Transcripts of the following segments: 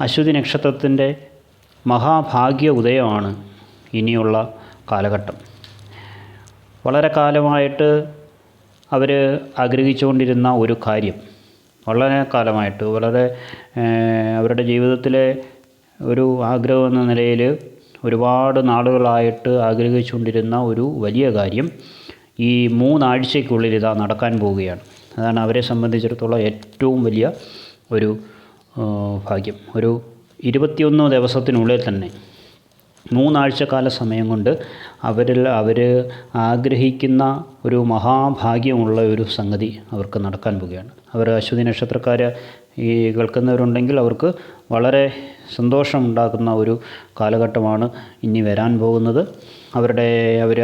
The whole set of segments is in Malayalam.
അശ്വതി നക്ഷത്രത്തിന്റെ മഹാഭാഗ്യ ഉദയമാണ് ഇനിയുള്ള കാലഘട്ടം. വളരെ കാലമായിട്ട് അവർ ആഗ്രഹിച്ചുകൊണ്ടിരുന്ന ഒരു കാര്യം. വളരെ കാലമായിട്ട് വളരെ അവരുടെ ജീവിതത്തിലെ ഒരു ആഗ്രഹം എന്ന നിലയിൽ ഒരുപാട് നാളുകളായിട്ട് ആഗ്രഹിച്ചുകൊണ്ടിരുന്ന ഒരു വലിയ കാര്യം ഈ മൂന്നാഴ്ചയ്ക്കുള്ളിൽ ഇതാ നടക്കാൻ പോവുകയാണ്. അതാണ് അവരെ സംബന്ധിച്ചിടത്തോളം ഏറ്റവും വലിയ ഒരു ഭാഗ്യം. ഒരു ഇരുപത്തിയൊന്ന് ദിവസത്തിനുള്ളിൽ തന്നെ. മൂന്നാഴ്ചക്കാല സമയം കൊണ്ട് അവരിൽ അവർ ആഗ്രഹിക്കുന്ന ഒരു മഹാഭാഗ്യമുള്ള ഒരു സംഗതി അവർക്ക് നടക്കാൻ പോവുകയാണ്. അവർ അശ്വതി നക്ഷത്രക്കാർ ഈ കേൾക്കുന്നവരുണ്ടെങ്കിൽ അവർക്ക് വളരെ സന്തോഷമുണ്ടാക്കുന്ന ഒരു കാലഘട്ടമാണ് ഇനി വരാൻ പോകുന്നത്. അവരുടെ അവർ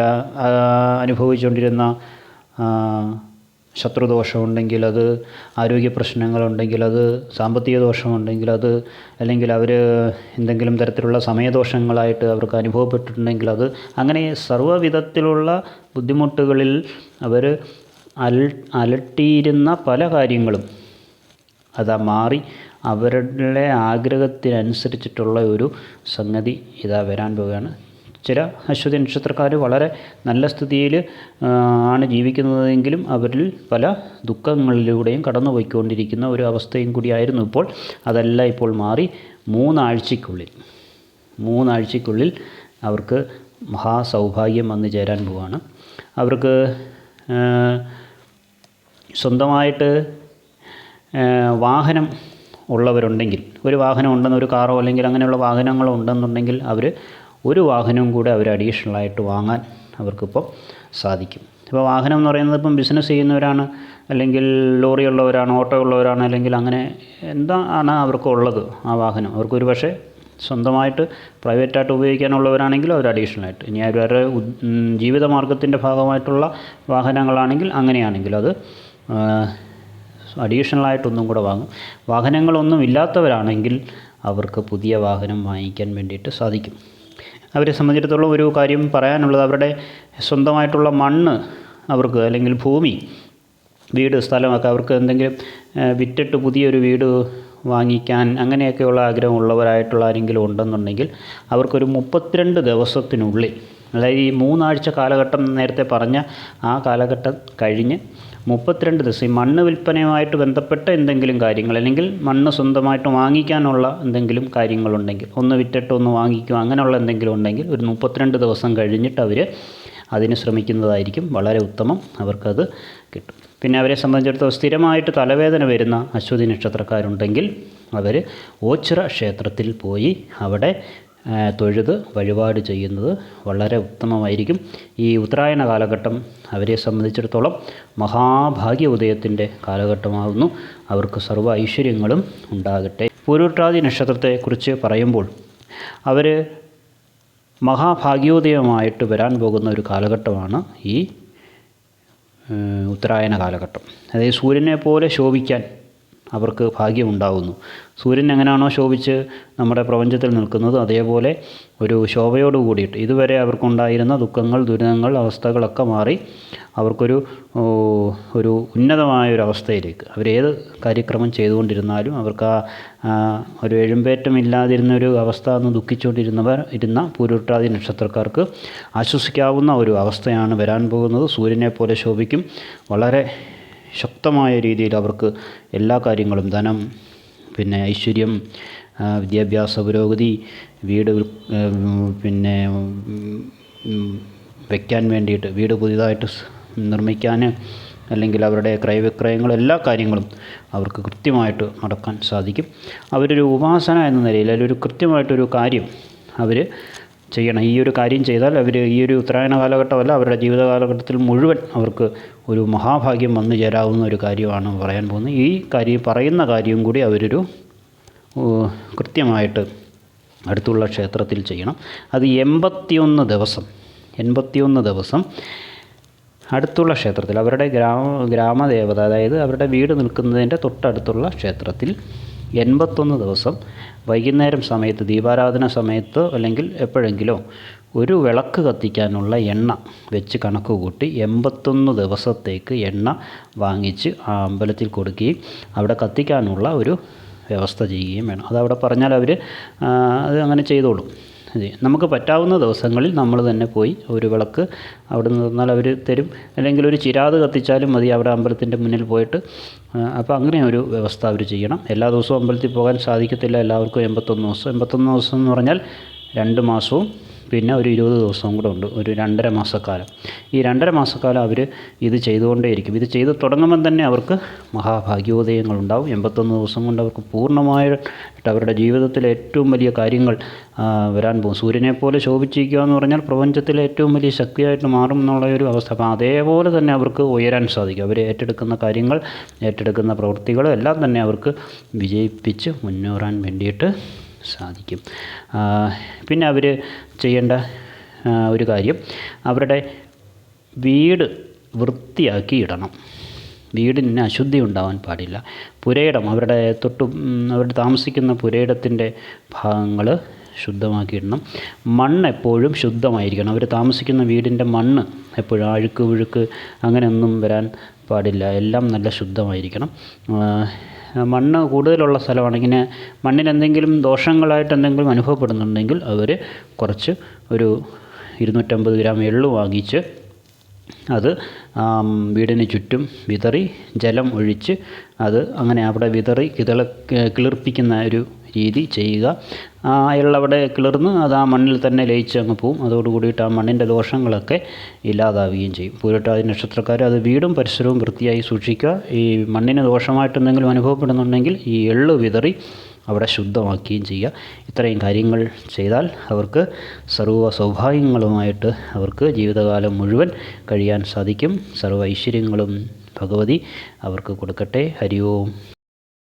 അനുഭവിച്ചുകൊണ്ടിരുന്ന ശത്രുദോഷമുണ്ടെങ്കിൽ അത് ആരോഗ്യ പ്രശ്നങ്ങളുണ്ടെങ്കിൽ അത് സാമ്പത്തിക ദോഷമുണ്ടെങ്കിൽ അത് അല്ലെങ്കിൽ അവർ എന്തെങ്കിലും തരത്തിലുള്ള സമയദോഷങ്ങളായിട്ട് അവർക്ക് അനുഭവപ്പെട്ടിട്ടുണ്ടെങ്കിൽ അത് അങ്ങനെ സർവവിധത്തിലുള്ള ബുദ്ധിമുട്ടുകളിൽ അവർ അല അലട്ടിയിരുന്ന പല കാര്യങ്ങളും അതാ മാറി അവരുടെ ആഗ്രഹത്തിനനുസരിച്ചിട്ടുള്ള ഒരു സംഗതി ഇതാ വരാൻ പോവുകയാണ്. ചില അശ്വതി നക്ഷത്രക്കാർ വളരെ നല്ല സ്ഥിതിയിൽ ആണ് ജീവിക്കുന്നതെങ്കിലും അവരിൽ പല ദുഃഖങ്ങളിലൂടെയും കടന്നുപോയിക്കൊണ്ടിരിക്കുന്ന ഒരു അവസ്ഥയും കൂടിയായിരുന്നു ഇപ്പോൾ. അതെല്ലാം ഇപ്പോൾ മാറി മൂന്നാഴ്ചയ്ക്കുള്ളിൽ മൂന്നാഴ്ചയ്ക്കുള്ളിൽ അവർക്ക് മഹാസൗഭാഗ്യം വന്നു ചേരാൻ പോവാണ്. അവർക്ക് സ്വന്തമായിട്ട് വാഹനം ഉള്ളവരുണ്ടെങ്കിൽ ഒരു വാഹനം ഉണ്ടെന്ന് ഒരു കാറോ അല്ലെങ്കിൽ അങ്ങനെയുള്ള വാഹനങ്ങളോ ഉണ്ടെന്നുണ്ടെങ്കിൽ അവർ ഒരു വാഹനവും കൂടെ അവർ അഡീഷണലായിട്ട് വാങ്ങാൻ അവർക്കിപ്പോൾ സാധിക്കും. ഇപ്പോൾ വാഹനം എന്ന് പറയുന്നത് ഇപ്പം ബിസിനസ് ചെയ്യുന്നവരാണ് അല്ലെങ്കിൽ ലോറി ഉള്ളവരാണ് ഓട്ടോ ഉള്ളവരാണ് അല്ലെങ്കിൽ അങ്ങനെ എന്താണ് അവർക്കുള്ളത് ആ വാഹനം? അവർക്കൊരു പക്ഷേ സ്വന്തമായിട്ട് പ്രൈവറ്റായിട്ട് ഉപയോഗിക്കാനുള്ളവരാണെങ്കിൽ അവർ അഡീഷണലായിട്ട് ഇനി അവരുടെ ജീവിതമാർഗത്തിന്റെ ഭാഗമായിട്ടുള്ള വാഹനങ്ങളാണെങ്കിൽ അങ്ങനെയാണെങ്കിൽ അത് അഡീഷണലായിട്ടൊന്നും കൂടെ വാങ്ങും. വാഹനങ്ങളൊന്നും ഇല്ലാത്തവരാണെങ്കിൽ അവർക്ക് പുതിയ വാഹനം വാങ്ങിക്കാൻ വേണ്ടിയിട്ട് സാധിക്കും. അവരെ സംബന്ധിച്ചിടത്തോളം ഒരു കാര്യം പറയാനുള്ളത് അവരുടെ സ്വന്തമായിട്ടുള്ള മണ്ണ് അവർക്ക് അല്ലെങ്കിൽ ഭൂമി വീട് സ്ഥലമൊക്കെ അവർക്ക് എന്തെങ്കിലും വിറ്റിട്ട് പുതിയൊരു വീട് വാങ്ങിക്കാൻ അങ്ങനെയൊക്കെയുള്ള ആഗ്രഹമുള്ളവരായിട്ടുള്ള ആരെങ്കിലും ഉണ്ടെന്നുണ്ടെങ്കിൽ അവർക്കൊരു മുപ്പത്തിരണ്ട് ദിവസത്തിനുള്ളിൽ അതായത് ഈ മൂന്നാഴ്ച കാലഘട്ടം നേരത്തെ പറഞ്ഞ ആ കാലഘട്ടം കഴിഞ്ഞ് മുപ്പത്തിരണ്ട് ദിവസം ഈ മണ്ണ് വിൽപ്പനയുമായിട്ട് ബന്ധപ്പെട്ട എന്തെങ്കിലും കാര്യങ്ങൾ അല്ലെങ്കിൽ മണ്ണ് സ്വന്തമായിട്ട് വാങ്ങിക്കാനുള്ള എന്തെങ്കിലും കാര്യങ്ങളുണ്ടെങ്കിൽ ഒന്ന് വിറ്റിട്ട് ഒന്ന് വാങ്ങിക്കുക അങ്ങനെയുള്ള എന്തെങ്കിലും ഉണ്ടെങ്കിൽ ഒരു മുപ്പത്തിരണ്ട് ദിവസം കഴിഞ്ഞിട്ട് അവർ അതിന് ശ്രമിക്കുന്നതായിരിക്കും. വളരെ ഉത്തമം അവർക്കത് കിട്ടും. പിന്നെ അവരെ സംബന്ധിച്ചിടത്തോളം സ്ഥിരമായിട്ട് തലവേദന വരുന്ന അശ്വതി നക്ഷത്രക്കാരുണ്ടെങ്കിൽ അവർ ഓച്ചിറ ക്ഷേത്രത്തിൽ പോയി അവിടെ തൊഴുത് വഴിപാട് ചെയ്യുന്നത് വളരെ ഉത്തമമായിരിക്കും. ഈ ഉത്തരായണ കാലഘട്ടം അവരെ സംബന്ധിച്ചിടത്തോളം മഹാഭാഗ്യ ഉദയത്തിന്റെ കാലഘട്ടമാകുന്നു അവർക്ക് സർവ ഐശ്വര്യങ്ങളും ഉണ്ടാകട്ടെ. പൂരുട്ടാതി നക്ഷത്രത്തെക്കുറിച്ച് പറയുമ്പോൾ അവർ മഹാഭാഗ്യോദയമായിട്ട് വരാൻ പോകുന്ന ഒരു കാലഘട്ടമാണ് ഈ ഉത്തരായണ കാലഘട്ടം. അതായത് സൂര്യനെ പോലെ ശോഭിക്കാൻ അവർക്ക് ഭാഗ്യമുണ്ടാകുന്നു സൂര്യൻ എങ്ങനെയാണോ ശോഭിച്ച് നമ്മുടെ പ്രപഞ്ചത്തിൽ നിൽക്കുന്നത് അതേപോലെ ഒരു ശോഭയോട് കൂടിയിട്ട് ഇതുവരെ അവർക്കുണ്ടായിരുന്ന ദുഃഖങ്ങൾ ദുരിതങ്ങൾ അവസ്ഥകളൊക്കെ മാറി അവർക്കൊരു ഒരു ഉന്നതമായ ഒരു അവസ്ഥയിലേക്ക് അവരേത് കാര്യക്രമം ചെയ്തുകൊണ്ടിരുന്നാലും അവർക്ക് ആ ഒരു എഴുമ്പേറ്റമില്ലാതിരുന്ന ഒരു അവസ്ഥ എന്ന് ദുഃഖിച്ചുകൊണ്ടിരുന്നവർ ഇരുന്ന പൂരുട്ടാതി നക്ഷത്രക്കാർക്ക് ആശ്വസിക്കാവുന്ന ഒരു അവസ്ഥയാണ് വരാൻ പോകുന്നത്. സൂര്യനെ പോലെ ശോഭിക്കും. വളരെ ശക്തമായ രീതിയിൽ അവർക്ക് എല്ലാ കാര്യങ്ങളും ധനം പിന്നെ ഐശ്വര്യം വിദ്യാഭ്യാസ പുരോഗതി വീട് പിന്നെ വയ്ക്കാൻ വേണ്ടിയിട്ട് വീട് പുതിയതായിട്ട് നിർമ്മിക്കാൻ അല്ലെങ്കിൽ അവരുടെ ക്രയവിക്രയങ്ങൾ എല്ലാ കാര്യങ്ങളും അവർക്ക് കൃത്യമായിട്ട് നടക്കാൻ സാധിക്കും. അവരൊരു ഉപാസന എന്ന നിലയിൽ ഒരു കൃത്യമായിട്ടൊരു കാര്യം അവർ ചെയ്യണം. ഈ ഒരു കാര്യം ചെയ്താൽ അവർ ഈ ഒരു ഉത്തരായണ കാലഘട്ടമല്ല അവരുടെ ജീവിത കാലഘട്ടത്തിൽ മുഴുവൻ അവർക്ക് ഒരു മഹാഭാഗ്യം വന്നു ചേരാവുന്ന ഒരു കാര്യമാണ് പറയാൻ പോകുന്നത്. ഈ കാര്യം പറയുന്ന കാര്യം കൂടി അവരൊരു കൃത്യമായിട്ട് അടുത്തുള്ള ക്ഷേത്രത്തിൽ ചെയ്യണം. അത് എൺപത്തിയൊന്ന് ദിവസം എൺപത്തിയൊന്ന് ദിവസം അടുത്തുള്ള ക്ഷേത്രത്തിൽ അവരുടെ ഗ്രാമ ഗ്രാമദേവത അതായത് അവരുടെ വീട് നിൽക്കുന്നതിന്റെ തൊട്ടടുത്തുള്ള ക്ഷേത്രത്തിൽ എൺപത്തൊന്ന് ദിവസം വൈകുന്നേരം സമയത്ത് ദീപാരാധന സമയത്ത് അല്ലെങ്കിൽ എപ്പോഴെങ്കിലും ഒരു വിളക്ക് കത്തിക്കാനുള്ള എണ്ണ വെച്ച് കണക്ക് കൂട്ടി എൺപത്തൊന്ന് ദിവസത്തേക്ക് എണ്ണ വാങ്ങിച്ച് ആ അമ്പലത്തിൽ കൊടുക്കുകയും അവിടെ കത്തിക്കാനുള്ള ഒരു വ്യവസ്ഥ ചെയ്യുകയും വേണം. അതവിടെ പറഞ്ഞാൽ അവർ അത് അങ്ങനെ ചെയ്തോളും. നമുക്ക് പറ്റാവുന്ന ദിവസങ്ങളിൽ നമ്മൾ തന്നെ പോയി ഒരു വിളക്ക് അവിടെ നിന്ന് തന്നാൽ അവർ തരും. അല്ലെങ്കിൽ ഒരു ചിരാത് കത്തിച്ചാലും മതി അവിടെ അമ്പലത്തിന്റെ മുന്നിൽ പോയിട്ട്. അപ്പോൾ അങ്ങനെ ഒരു വ്യവസ്ഥ അവർ ചെയ്യണം. എല്ലാ ദിവസവും അമ്പലത്തിൽ പോകാൻ സാധിക്കത്തില്ല. എല്ലാവർക്കും എൺപത്തൊന്ന് ദിവസം. എൺപത്തൊന്ന് ദിവസം എന്ന് പറഞ്ഞാൽ രണ്ട് മാസവും പിന്നെ ഒരു ഇരുപത് ദിവസവും കൂടെ ഉണ്ട് ഒരു രണ്ടര മാസക്കാലം. ഈ രണ്ടര മാസക്കാലം അവർ ഇത് ചെയ്തുകൊണ്ടേയിരിക്കും. ഇത് ചെയ്ത് തുടങ്ങുമ്പം തന്നെ അവർക്ക് മഹാഭാഗ്യോദയങ്ങളുണ്ടാവും എൺപത്തൊന്ന് ദിവസം കൊണ്ട് അവർക്ക് പൂർണമായിട്ട് അവരുടെ ജീവിതത്തിലെ ഏറ്റവും വലിയ കാര്യങ്ങൾ വരാൻ പോകും. സൂര്യനെ പോലെ ശോഭിച്ചിരിക്കുക എന്ന് പറഞ്ഞാൽ പ്രപഞ്ചത്തിലെ ഏറ്റവും വലിയ ശക്തിയായിട്ട് മാറും എന്നുള്ള ഒരു അവസ്ഥ. അപ്പം അതേപോലെ തന്നെ അവർക്ക് ഉയരാൻ സാധിക്കും. അവർ ഏറ്റെടുക്കുന്ന കാര്യങ്ങൾ ഏറ്റെടുക്കുന്ന പ്രവൃത്തികളും എല്ലാം തന്നെ അവർക്ക് വിജയിപ്പിച്ച് മുന്നേറാൻ വേണ്ടിയിട്ട് സാധിക്കും. പിന്നെ അവർ ചെയ്യേണ്ട ഒരു കാര്യം അവരുടെ വീട് വൃത്തിയാക്കി ഇടണം വീടിന് അശുദ്ധി ഉണ്ടാവാൻ പാടില്ല. പുരയിടം അവരുടെ തൊട്ട് അവർ താമസിക്കുന്ന പുരയിടത്തിന്റെ ഭാഗങ്ങൾ ശുദ്ധമാക്കിയിടണം. മണ്ണ് എപ്പോഴും ശുദ്ധമായിരിക്കണം. അവർ താമസിക്കുന്ന വീടിന്റെ മണ്ണ് എപ്പോഴും അഴുക്ക് പുഴുക്ക് അങ്ങനെയൊന്നും വരാൻ പാടില്ല. എല്ലാം നല്ല ശുദ്ധമായിരിക്കണം. മണ്ണ് കൂടുതലുള്ള സ്ഥലമാണ്. ഇങ്ങനെ മണ്ണിന് എന്തെങ്കിലും ദോഷങ്ങളായിട്ട് എന്തെങ്കിലും അനുഭവപ്പെടുന്നുണ്ടെങ്കിൽ അവർ കുറച്ച് ഒരു ഇരുന്നൂറ്റമ്പത് ഗ്രാം എള്ള് വാങ്ങിച്ച് അത് വീടിന് ചുറ്റും വിതറി ജലം ഒഴിച്ച് അത് അങ്ങനെ അവിടെ വിതറി കിതള കിളിർപ്പിക്കുന്ന ഒരു രീതി ചെയ്യുക. ആ എള്ളവിടെ കിളിർന്ന് അത് ആ മണ്ണിൽ തന്നെ ലയിച്ച് അങ്ങ് പോവും. അതോടുകൂടിയിട്ട് ആ മണ്ണിന്റെ ദോഷങ്ങളൊക്കെ ഇല്ലാതാവുകയും ചെയ്യും. പൂരട്ടാതി നക്ഷത്രക്കാർ അത് വീടും പരിസരവും വൃത്തിയായി സൂക്ഷിക്കുക. ഈ മണ്ണിന് ദോഷമായിട്ട് എന്തെങ്കിലും അനുഭവപ്പെടുന്നുണ്ടെങ്കിൽ ഈ എള്ള് വിതറി അവിടെ ശുദ്ധമാക്കുകയും ചെയ്യുക. ഇത്രയും കാര്യങ്ങൾ ചെയ്താൽ അവർക്ക് സർവ സൗഭാഗ്യങ്ങളുമായിട്ട് അവർക്ക് ജീവിതകാലം മുഴുവൻ കഴിയാൻ സാധിക്കും. സർവ ഐശ്വര്യങ്ങളും ഭഗവതി അവർക്ക് കൊടുക്കട്ടെ. ഹരി ഓം.